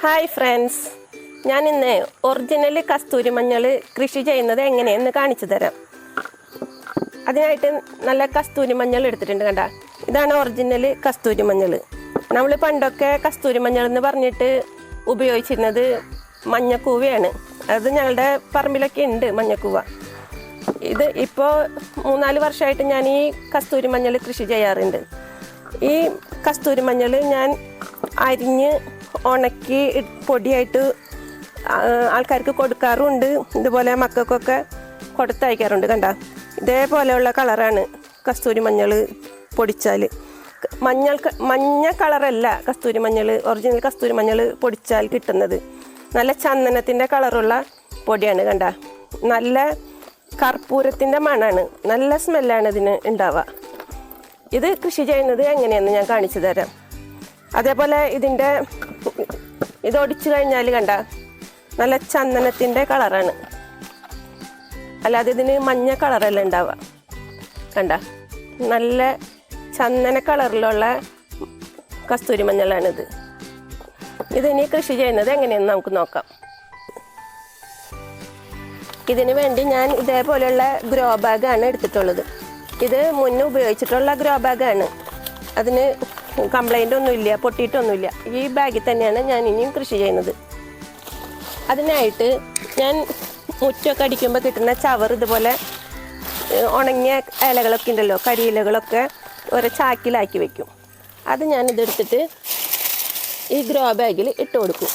Hi friends ഞാൻ ഇന്ന് original കസ്തൂരി മഞ്ഞൾ കൃഷി ചെയ്യുന്നത് എങ്ങനെയെന്ന് കാണിച്ചു തരാം. അതിനായിട്ട് നല്ല കസ്തൂരി മഞ്ഞൾ എടുത്തിട്ടുണ്ട് കണ്ട. ഇതാണ് ഒറിജിനൽ കസ്തൂരി മഞ്ഞൾ. നമ്മൾ പണ്ടൊക്കെ കസ്തൂരി മഞ്ഞൾ എന്ന് പറഞ്ഞിട്ട് ഉപയോഗിച്ചിരുന്നത് മഞ്ഞക്കൂവയാണ്. അത് ഞങ്ങളുടെ പറമ്പിലൊക്കെ ഉണ്ട് മഞ്ഞക്കൂവ. ഇത് ഇപ്പോൾ മൂന്നാൽ വർഷമായിട്ട് ഞാൻ ഈ കസ്തൂരി മഞ്ഞൾ കൃഷി ചെയ്യാറുണ്ട്. ഈ കസ്തൂരി മഞ്ഞൾ ഞാൻ അരിഞ്ഞ് ഉണക്കി പൊടിയായിട്ട് ആൾക്കാർക്ക് കൊടുക്കാറുമുണ്ട് ഇതുപോലെ മക്കൾക്കൊക്കെ കൊടുത്തയക്കാറുണ്ട് കണ്ട. ഇതേപോലെയുള്ള കളറാണ് കസ്തൂരി മഞ്ഞൾ പൊടിച്ചാൽ മഞ്ഞൾ മഞ്ഞ കളറല്ല കസ്തൂരി മഞ്ഞൾ ഒറിജിനൽ കസ്തൂരി മഞ്ഞൾ പൊടിച്ചാൽ കിട്ടുന്നത്. നല്ല ചന്ദനത്തിന്റെ കളറുള്ള പൊടിയാണ് കണ്ട. നല്ല കർപ്പൂരത്തിന്റെ മണാണ്. നല്ല സ്മെല്ലാണ് ഇതിന് ഉണ്ടാവുക. ഇത് കൃഷി ചെയ്യുന്നത് എങ്ങനെയെന്ന് ഞാൻ കാണിച്ചു തരാം. അതേപോലെ ഇതിന്റെ ഇത് ഒടിച്ചു കഴിഞ്ഞാൽ കണ്ട നല്ല ചന്ദനത്തിന്റെ കളറാണ്. അല്ലാതെ ഇതിന് മഞ്ഞ കളറല്ല ഉണ്ടാവുക. കണ്ട? നല്ല ചന്ദന കളറിലുള്ള കസ്തൂരി മഞ്ഞളാണിത്. ഇതിനി കൃഷി ചെയ്യുന്നത് എങ്ങനെയെന്ന് നമുക്ക് നോക്കാം. ഇതിനു വേണ്ടി ഞാൻ ഇതേപോലെയുള്ള ഗ്രോ ബാഗാണ് എടുത്തിട്ടുള്ളത്. ഇത് മുന്നേ ഉപയോഗിച്ചിട്ടുള്ള ഗ്രോ ബാഗാണ്. അതിന് കംപ്ലൈന്റ് ഒന്നുമില്ല പൊട്ടിയിട്ടൊന്നുമില്ല. ഈ ബാഗിൽ തന്നെയാണ് ഞാൻ ഇനിയും കൃഷി ചെയ്യുന്നത്. അതിനായിട്ട് ഞാൻ മുറ്റൊക്കെ അടിക്കുമ്പോൾ കിട്ടുന്ന ചവർ ഇതുപോലെ ഉണങ്ങിയ ഇലകളൊക്കെ ഉണ്ടല്ലോ കരിയിലകളൊക്കെ ഒരു ചാക്കിലാക്കി വെക്കും. അത് ഞാൻ ഇതെടുത്തിട്ട് ഈ ഗ്രോ ബാഗിൽ ഇട്ട് കൊടുക്കും.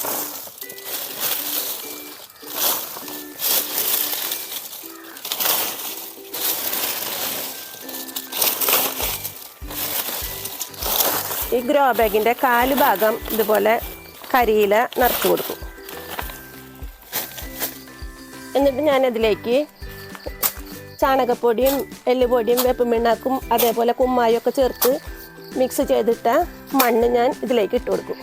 ഈ ഗ്രോ ബാഗിന്റെ കാൽ ഭാഗം ഇതുപോലെ കരിയില നിറച്ച് കൊടുക്കും. എന്നിട്ട് ഞാനതിലേക്ക് ചാണകപ്പൊടിയും എല്ലുപൊടിയും വേപ്പുമിണ്ണാക്കും അതേപോലെ കുമ്മായും ഒക്കെ ചേർത്ത് മിക്സ് ചെയ്തിട്ട മണ്ണ് ഞാൻ ഇതിലേക്ക് ഇട്ട് കൊടുക്കും.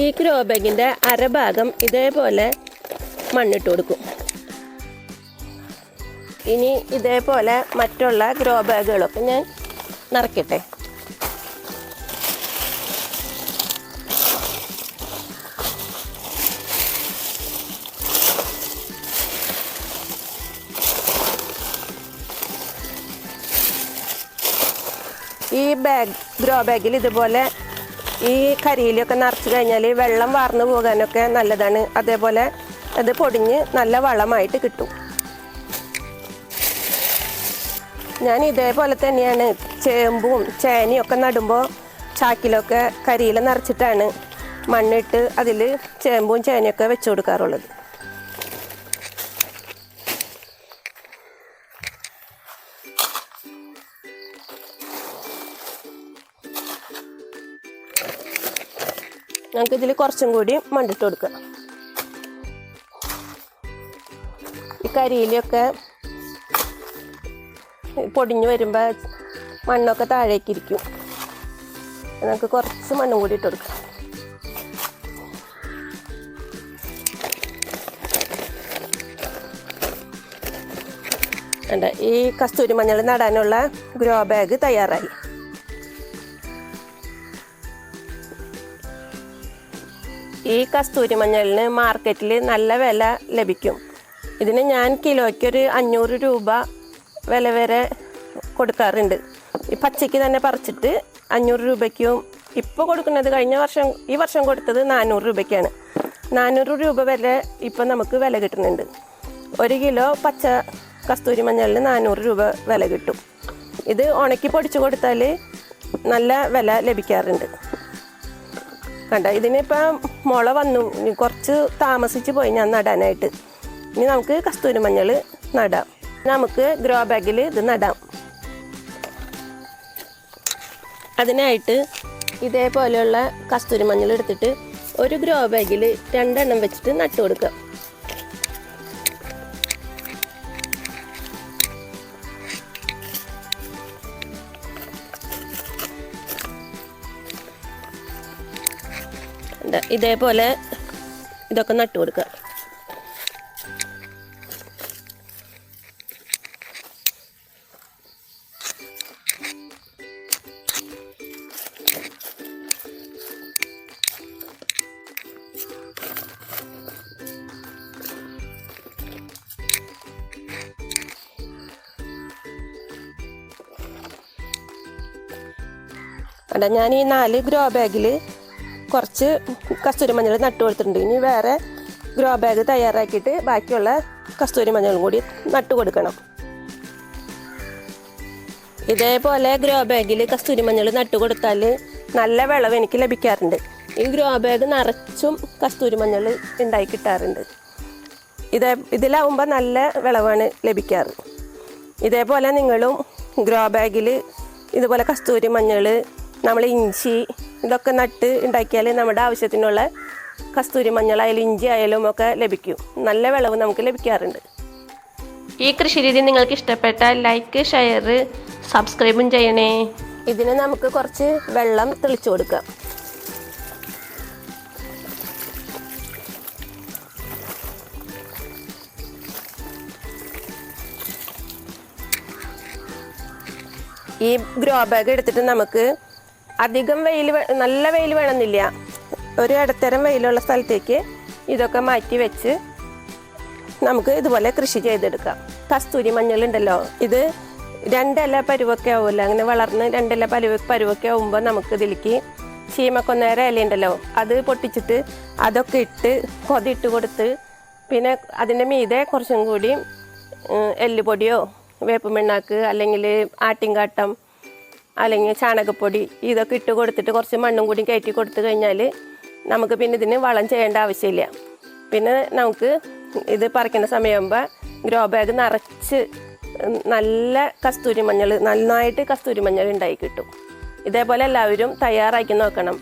ഈ ഗ്രോ ബാഗിന്റെ അരഭാഗം ഇതേപോലെ മണ്ണിട്ട് കൊടുക്കും. ഇനി ഇതേപോലെ മറ്റുള്ള ഗ്രോ ബാഗുകളൊക്കെ ഞാൻ നിറയ്ക്കട്ടെ ഈ ബാഗ് ഗ്രോ ബാഗിൽ ഇതുപോലെ ഈ കരിയിലൊക്കെ നിറച്ച് കഴിഞ്ഞാൽ വെള്ളം വാർന്നു പോകാനൊക്കെ നല്ലതാണ്. അതേപോലെ അത് പൊടിഞ്ഞ് നല്ല വളമായിട്ട് കിട്ടും. ഞാൻ ഇതേപോലെ തന്നെയാണ് ചേമ്പും ചേനയും ഒക്കെ നടുമ്പോൾ ചാക്കിലൊക്കെ കരിയില നിറച്ചിട്ടാണ് മണ്ണിട്ട് അതിൽ ചേമ്പും ചേനയൊക്കെ വെച്ചു കൊടുക്കാറുള്ളത്. ഞങ്ങൾക്ക് ഇതിൽ കുറച്ചും കൂടി മണ്ടിട്ട് കൊടുക്കുക. ഈ കരിയിലൊക്കെ പൊടിഞ്ഞു വരുമ്പോൾ മണ്ണൊക്കെ താഴേക്ക് ഇരിക്കും. നമുക്ക് കുറച്ച് മണ്ണും കൂടി ഇട്ട് കൊടുക്കാം. ഈ കസ്തൂരി മഞ്ഞൾ നടാനുള്ള ഗ്രോ ബാഗ് തയ്യാറായി. ഈ കസ്തൂരി മഞ്ഞളിന് മാർക്കറ്റിൽ നല്ല വില ലഭിക്കും. ഇതിന് ഞാൻ കിലോയ്ക്ക് ഒരു അഞ്ഞൂറ് രൂപ വില വരെ കൊടുക്കാറുണ്ട്. ഈ പച്ചയ്ക്ക് തന്നെ പറിച്ചിട്ട് അഞ്ഞൂറ് രൂപയ്ക്കും ഇപ്പോൾ കൊടുക്കുന്നത് കഴിഞ്ഞ വർഷം ഈ വർഷം കൊടുത്തത് നാനൂറ് രൂപയ്ക്കാണ്. നാനൂറ് രൂപ വരെ ഇപ്പം നമുക്ക് വില കിട്ടുന്നുണ്ട്. ഒരു കിലോ പച്ച കസ്തൂരി മഞ്ഞളിന് നാനൂറ് രൂപ വില കിട്ടും. ഇത് ഉണക്കി പൊടിച്ചു കൊടുത്താൽ നല്ല വില ലഭിക്കാറുണ്ട്. കണ്ട? ഇതിനിപ്പം മുള വന്നു. കുറച്ച് താമസിച്ച് പോയി ഞാൻ നടാനായിട്ട്. ഇനി നമുക്ക് കസ്തൂരി മഞ്ഞൾ നടാം. നമുക്ക് ഗ്രോ ബാഗിൽ ഇത് നടാം. അതിനായിട്ട് ഇതേപോലെയുള്ള കസ്തൂരി മഞ്ഞൾ എടുത്തിട്ട് ഒരു ഗ്രോ ബാഗിൽ രണ്ടെണ്ണം വെച്ചിട്ട് നട്ടു കൊടുക്കുക. ദാ ഇതേപോലെ ഇതൊക്കെ നട്ടു കൊടുക്കുക. അല്ല ഞാൻ ഈ നാല് ഗ്രോ ബാഗിൽ കുറച്ച് കസ്തൂരി മഞ്ഞൾ നട്ടു കൊടുത്തിട്ടുണ്ട്. ഇനി വേറെ ഗ്രോ ബാഗ് തയ്യാറാക്കിയിട്ട് ബാക്കിയുള്ള കസ്തൂരി മഞ്ഞളും കൂടി നട്ടു കൊടുക്കണം. ഇതേപോലെ ഗ്രോ ബാഗിൽ കസ്തൂരി മഞ്ഞൾ നട്ടു കൊടുത്താൽ നല്ല വിളവ് എനിക്ക് ലഭിക്കാറുണ്ട്. ഈ ഗ്രോ ബാഗ് നിറച്ചും കസ്തൂരി മഞ്ഞൾ ഉണ്ടായി കിട്ടാറുണ്ട്. ഇതേ ഇതിലാവുമ്പോൾ നല്ല വിളവാണ് ലഭിക്കാറ്. ഇതേപോലെ നിങ്ങളും ഗ്രോ ബാഗിൽ ഇതുപോലെ കസ്തൂരി മഞ്ഞൾ നമ്മൾ ഇഞ്ചി ഇതൊക്കെ നട്ട് ഉണ്ടാക്കിയാൽ നമ്മുടെ ആവശ്യത്തിനുള്ള കസ്തൂരി മഞ്ഞളായാലും ഇഞ്ചി ആയാലും ഒക്കെ ലഭിക്കും. നല്ല വിളവ് നമുക്ക് ലഭിക്കാറുണ്ട്. ഈ കൃഷിരീതി നിങ്ങൾക്ക് ഇഷ്ടപ്പെട്ടാൽ ലൈക്ക് ഷെയർ സബ്സ്ക്രൈബും ചെയ്യണേ. ഇതിന് നമുക്ക് കുറച്ച് വെള്ളം തെളിച്ചു കൊടുക്കാം. ഈ ഗ്രോ ബാഗ് എടുത്തിട്ട് നമുക്ക് അധികം വെയിൽ നല്ല വെയിൽ വേണമെന്നില്ല. ഒരു ഇടത്തരം വെയിലുള്ള സ്ഥലത്തേക്ക് ഇതൊക്കെ മാറ്റി വെച്ച് നമുക്ക് ഇതുപോലെ കൃഷി ചെയ്തെടുക്കാം. കസ്തൂരി മഞ്ഞളുണ്ടല്ലോ. ഇത് രണ്ടില പരുവൊക്കെ ആവുമല്ലോ. അങ്ങനെ വളർന്ന് രണ്ടില പരുവ പരുവൊക്കെ ആവുമ്പോൾ നമുക്ക് ഇതിലേക്ക് ചീമക്കൊന്നേര ഇലയുണ്ടല്ലോ. അത് പൊട്ടിച്ചിട്ട് അതൊക്കെ ഇട്ട് കൊതിട്ട് കൊടുത്ത് പിന്നെ അതിന്റെ മീതെ കുറച്ചും കൂടി എല്ലുപൊടിയോ വേപ്പുമിണ്ണാക്ക് അല്ലെങ്കിൽ ആട്ടിൻകാട്ടം അല്ലെങ്കിൽ ചാണകപ്പൊടി ഇതൊക്കെ ഇട്ട് കൊടുത്തിട്ട് കുറച്ച് മണ്ണും കൂടി കയറ്റി കൊടുത്തു കഴിഞ്ഞാൽ നമുക്ക് പിന്നെ ഇതിന് വളം ചെയ്യേണ്ട ആവശ്യമില്ല. പിന്നെ നമുക്ക് ഇത് പറിക്കുന്ന സമയമാകുമ്പോൾ ഗ്രോ ബാഗ് നിറച്ച് നല്ല കസ്തൂരി മഞ്ഞൾ നന്നായിട്ട് കസ്തൂരി മഞ്ഞൾ ഉണ്ടായി കിട്ടും. ഇതേപോലെ എല്ലാവരും തയ്യാറാക്കി നോക്കണം.